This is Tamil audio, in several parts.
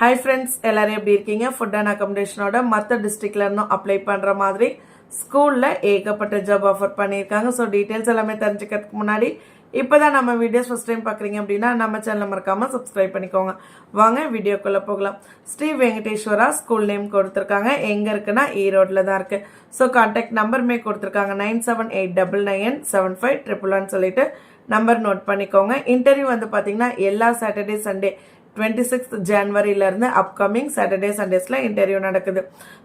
ஹாய் ஃப்ரெண்ட்ஸ் எல்லாரும் எப்படி இருக்கீங்க? ஃபுட் அண்ட் அக்காமடேஷனோட மற்ற டிஸ்ட்ரிக்ட்லேருந்தும் அப்ளை பண்ணுற மாதிரி ஸ்கூலில் ஏகப்பட்ட ஜாப் ஆஃபர் பண்ணியிருக்காங்க. ஸோ டீட்டெயில்ஸ் எல்லாமே தெரிஞ்சுக்கிறதுக்கு முன்னாடி இப்போ தான் நம்ம வீடியோஸ் ஃபஸ்ட் டைம் பார்க்குறீங்க அப்படின்னா நம்ம சேனல் மறக்காமல் சப்ஸ்கிரைப் பண்ணிக்கோங்க. வாங்க வீடியோக்குள்ளே போகலாம். ஸ்ரீ வெங்கடேஸ்வரா ஸ்கூல் நேம் கொடுத்துருக்காங்க. எங்கே இருக்குன்னா ஈரோடில் தான் இருக்குது ஸோ கான்டாக்ட் நம்பருமே கொடுத்துருக்காங்க. Nine seven eight double nine seven five triple one சொல்லிட்டு நம்பர் நோட் பண்ணிக்கோங்க. இன்டர்வியூ வந்து பார்த்தீங்கன்னா எல்லா சாட்டர்டே சண்டே டுவெண்ட்டி சிக்ஸ்த் ஜான்வரியிலேருந்து அப்கமிங் சாட்டர்டே சண்டேஸில் இன்டர்வியூ நடக்குது.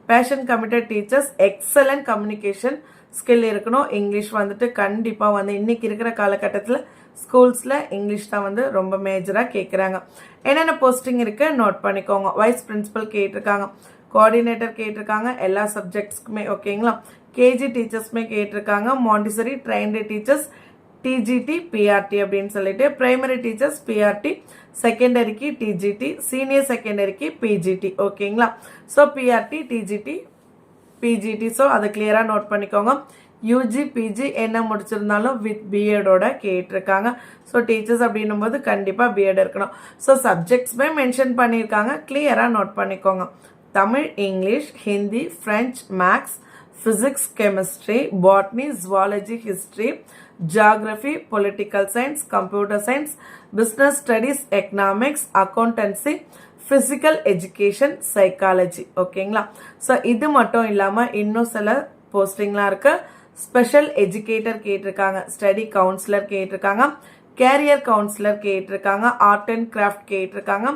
Passion committed teachers excellent communication skill இருக்கணும். இங்கிலீஷ் வந்துட்டு கண்டிப்பாக வந்து இன்றைக்கி இருக்கிற காலகட்டத்தில் ஸ்கூல்ஸில் இங்கிலீஷ் தான் வந்து ரொம்ப மேஜராக கேட்குறாங்க என்னென்ன போஸ்டிங் இருக்குது நோட் பண்ணிக்கோங்க. வைஸ் பிரின்சிபல் கேட்டிருக்காங்க கோஆர்டினேட்டர் கேட்டிருக்காங்க எல்லா சப்ஜெக்ட்ஸ்க்குமே ஓகேங்களா கேஜி டீச்சர்ஸ்மே கேட்டிருக்காங்க Montessori trained teachers TGT PRT அப்படின்னு சொல்லிட்டு பிரைமரி டீச்சர்ஸ் பிஆர்டி செகண்டரிக்கு டிஜிடி சீனியர் செகண்டரிக்கு பிஜிடி ஓகேங்களா? So PRT TGT PGT so அதை கிளியராக நோட் பண்ணிக்கோங்க. யூஜி பிஜி என்ன முடிச்சிருந்தாலும் வித் பிஎடோட கேட்டிருக்காங்க. ஸோ டீச்சர்ஸ் அப்படின்னும் போது கண்டிப்பாக பிஎட் இருக்கணும். ஸோ சப்ஜெக்ட்ஸுமே மென்ஷன் பண்ணியிருக்காங்க. கிளியராக நோட் பண்ணிக்கோங்க. Tamil English Hindi French maths physics, chemistry, botany, zoology, history, geography, political science, computer science, business studies, economics, accountancy, physical education, psychology ஓகேங்களா ஸோ இது மட்டும் இல்லாமல் இன்னும் சில போஸ்டிங்லாம் இருக்கு ஸ்பெஷல் எஜுகேட்டர் கேட்டிருக்காங்க ஸ்டடி கவுன்சிலர் கேட்டிருக்காங்க கேரியர் கவுன்சிலர் கேட்டிருக்காங்க ஆர்ட் அண்ட் கிராஃப்ட் கேட்டிருக்காங்க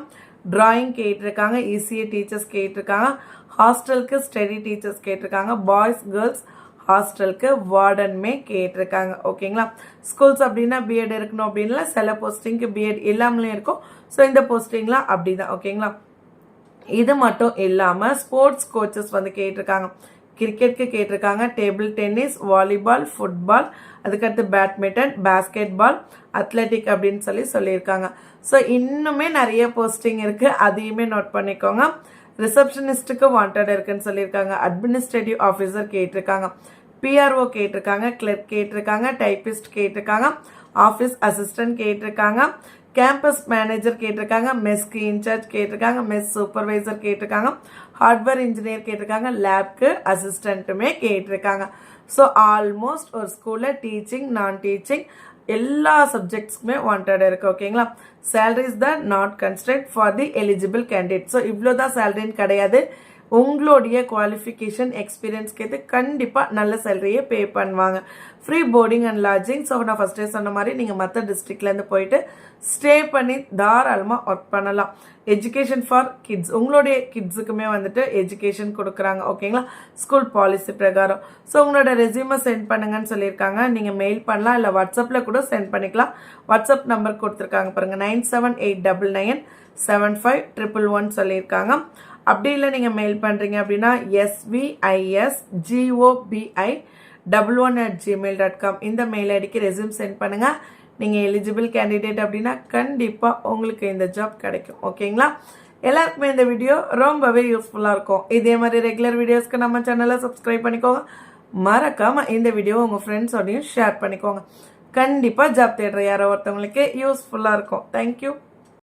டிராயிங் கேட்டிருக்காங்க இசிஏ டீச்சர்ஸ் கேட்டிருக்காங்க ஹாஸ்டலுக்கு ஸ்டடி டீச்சர்ஸ் கேட்டிருக்காங்க பாய்ஸ் கேர்ள்ஸ் ஹாஸ்டலுக்கு வார்டன்மே கேட்டிருக்காங்க. ஓகேங்களா ஸ்கூல்ஸ் அப்படின்னா பிஎட் இருக்கணும் அப்படின்ல சில போஸ்டிங்க்கு பிஎட் இல்லாமலே இருக்கும். ஸோ இந்த போஸ்டிங்லாம் அப்படிதான். ஓகேங்களா இது மட்டும் இல்லாமல் ஸ்போர்ட்ஸ் கோச்சஸ் வந்து கேட்டிருக்காங்க. கிரிக்கெட்க்கு கேட்டிருக்காங்க. டேபிள் டென்னிஸ் வாலிபால் ஃபுட்பால் அதுக்கடுத்து பேட்மிண்டன் பேஸ்கெட் பால் அத்லெட்டிக் அப்படின்னு சொல்லி சொல்லியிருக்காங்க. ஸோ இன்னுமே நிறைய போஸ்டிங் இருக்குது அதையுமே நோட் பண்ணிக்கோங்க. ரிசப்ஷனிஸ்ட்டுக்கு வாண்டட் இருக்குன்னு சொல்லியிருக்காங்க. அட்மினிஸ்ட்ரேட்டிவ் ஆஃபீஸர் கேட்டிருக்காங்க. பிஆர்ஓ கேட்டிருக்காங்க. கிளர்க் கேட்டிருக்காங்க. டைபிஸ்ட் கேட்டிருக்காங்க. ஆஃபீஸ் அசிஸ்டன்ட் கேட்டிருக்காங்க. கேம்பஸ் மேனேஜர் கேட்டிருக்காங்க மெஸ்க்கு இன்சார்ஜ் கேட்டிருக்காங்க மெஸ் சூப்பர்வைசர் கேட்டிருக்காங்க ஹார்ட்வேர் இன்ஜினியர் கேட்டிருக்காங்க லேப்க்கு அசிஸ்டண்ட்டுமே கேட்டிருக்காங்க. ஸோ ஆல்மோஸ்ட் ஒரு ஸ்கூலில் டீச்சிங் நான் டீச்சிங் எல்லா சப்ஜெக்ட்ஸ்க்குமே வாண்டட் இருக்குது ஓகேங்களா சேலரிஸ் தான் not constant for the eligible candidate so இவ்வளோ தான் சேலரின்னு கிடையாது. உங்களுடைய குவாலிஃபிகேஷன் எக்ஸ்பீரியன்ஸ்க்கு ஏற்று கண்டிப்பாக நல்ல சேலரியை பே பண்ணுவாங்க. Free boarding and lodging so நான் ஃபஸ்ட்டே சொன்ன மாதிரி நீங்கள் மற்ற டிஸ்ட்ரிக்ட்லேருந்து போயிட்டு ஸ்டே பண்ணி தாராளமாக ஒர்க் பண்ணலாம். எஜுகேஷன் ஃபார் கிட்ஸ் உங்களுடைய கிட்ஸுக்குமே வந்துட்டு எஜுகேஷன் கொடுக்குறாங்க. ஓகேங்களா ஸ்கூல் பாலிசி பிரகாரம். ஸோ உங்களோட ரெசியூமை சென்ட் பண்ணுங்கன்னு சொல்லியிருக்காங்க. நீங்கள் மெயில் பண்ணலாம். இல்லை வாட்ஸ்அப்பில் கூட சென்ட் பண்ணிக்கலாம். வாட்ஸ்அப் நம்பர் கொடுத்துருக்காங்க பாருங்கள் nine seven eight double nine seven five triple one சொல்லியிருக்காங்க. அப்படி இல்லை நீங்கள் மெயில் பண்ணுறீங்க அப்படின்னா SVIS GOPI double one at Gmail dot com இந்த மெயில் ஐடிக்கு ரெசியூம் சென்ட் பண்ணுங்கள் நீங்கள் எலிஜிபிள் கேண்டிடேட் அப்படின்னா கண்டிப்பாக உங்களுக்கு இந்த ஜாப் கிடைக்கும். ஓகேங்களா எல்லாருக்குமே இந்த வீடியோ ரொம்பவே யூஸ்ஃபுல்லாக இருக்கும். இதே மாதிரி ரெகுலர் வீடியோஸ்க்கு நம்ம சேனலை சப்ஸ்கிரைப் பண்ணிக்கோங்க. மறக்காமல் இந்த வீடியோ உங்கள் ஃப்ரெண்ட்ஸோடையும் ஷேர் பண்ணிக்கோங்க. கண்டிப்பாக ஜாப் தேடுற யாரோ ஒருத்தவங்களுக்கு யூஸ்ஃபுல்லாக இருக்கும். தேங்க்யூ